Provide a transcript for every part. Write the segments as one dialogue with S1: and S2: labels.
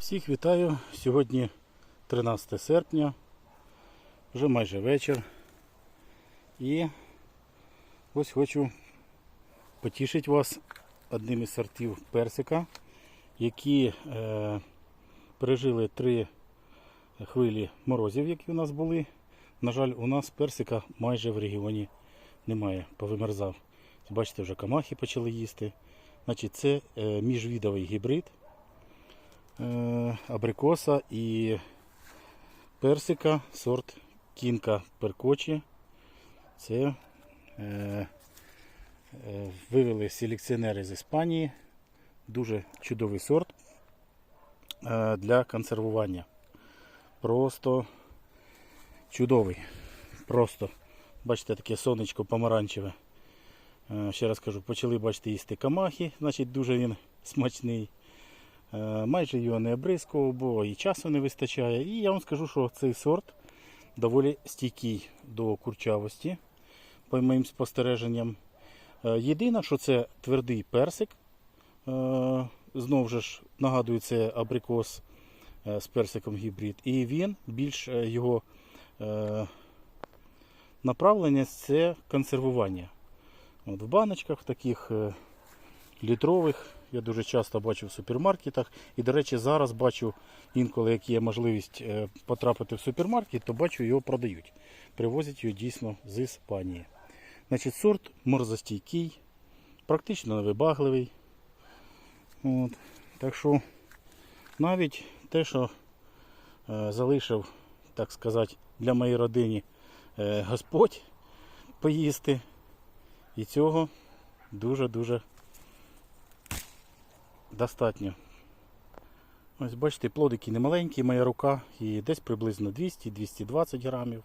S1: Всіх вітаю. Сьогодні 13 серпня, вже майже вечір. І ось хочу потішити вас одним із сортів персика, які е, пережили три хвилі морозів, які у нас були. На жаль, у нас персика майже в регіоні немає, повимерзав. Бачите, вже камахи почали їсти. Значить, це е, міжвідовий гібрид абрикоса і персика, сорт кінка перкочі. Це е, е, вивели селекціонери з Іспанії. Дуже чудовий сорт е, для консервування. Просто чудовий. Просто, бачите, таке сонечко помаранчеве. Е, Ще раз кажу, почали бачити їсти камахи, значить дуже він смачний. Е, Майже його не обрискував, бо і часу не вистачає. І я вам скажу, що цей сорт доволі стійкий до курчавості, по моїм спостереженням. Е, Єдине, що це твердий персик. Е, Знову ж нагадую, це абрикос з персиком гібрид. І він більш його направлення це консервування. От в баночках таких літрових. Я дуже часто бачу в супермаркетах. І, до речі, зараз бачу інколи, як є можливість е, потрапити в супермаркет, то бачу, його продають. Привозять його дійсно з Іспанії. Значить, сорт морзостійкий, практично невибагливий. От. Так що навіть те, що е, залишив, так сказати, для моєї родини е, Господь поїсти. І цього дуже-дуже достатньо. Ось бачите, плодики немаленькі, моя рука і десь приблизно 200-220 грамів.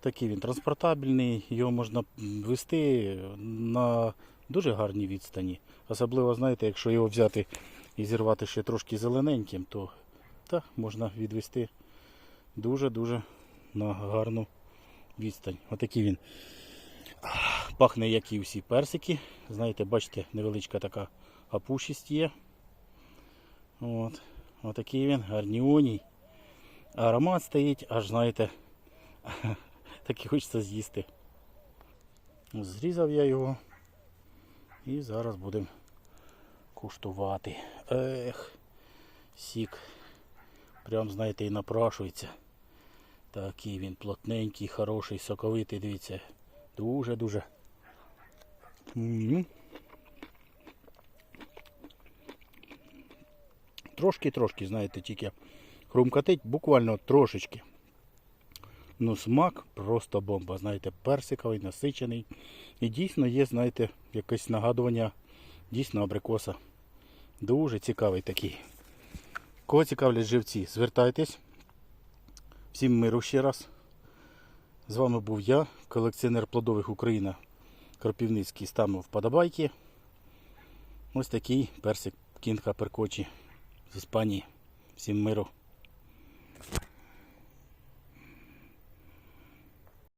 S1: Такий він транспортабельний, його можна вести на дуже гарній відстані. Особливо, знаєте, якщо його взяти і зірвати ще трошки зелененьким, то та, можна відвести дуже-дуже на гарну відстань. Отакий він. Пахне, як і всі персики. Знаєте, бачите, невеличка така опушість є. От. Отакий він, гарніоній. Аромат стоїть, аж знаєте, так і хочеться з'їсти. Зрізав я його. І зараз будемо куштувати. Ех, сік. Прям, знаєте, і напрашується. Такий він плотненький, хороший, соковитий, дивіться. Дуже-дуже. Трошки-трошки, знаєте, тільки хрумкатить, буквально трошечки. Ну, смак просто бомба, знаєте, персиковий, насичений. І дійсно є, знаєте, якесь нагадування дійсно абрикоса. Дуже цікавий такий. Кого цікавлять живці, звертайтесь. Всім миру ще раз. З вами був я, колекціонер плодових Україна Кропівницький ставимо вподобайки. Ось такий персик кінка перкочі з Іспанії. Всім миру.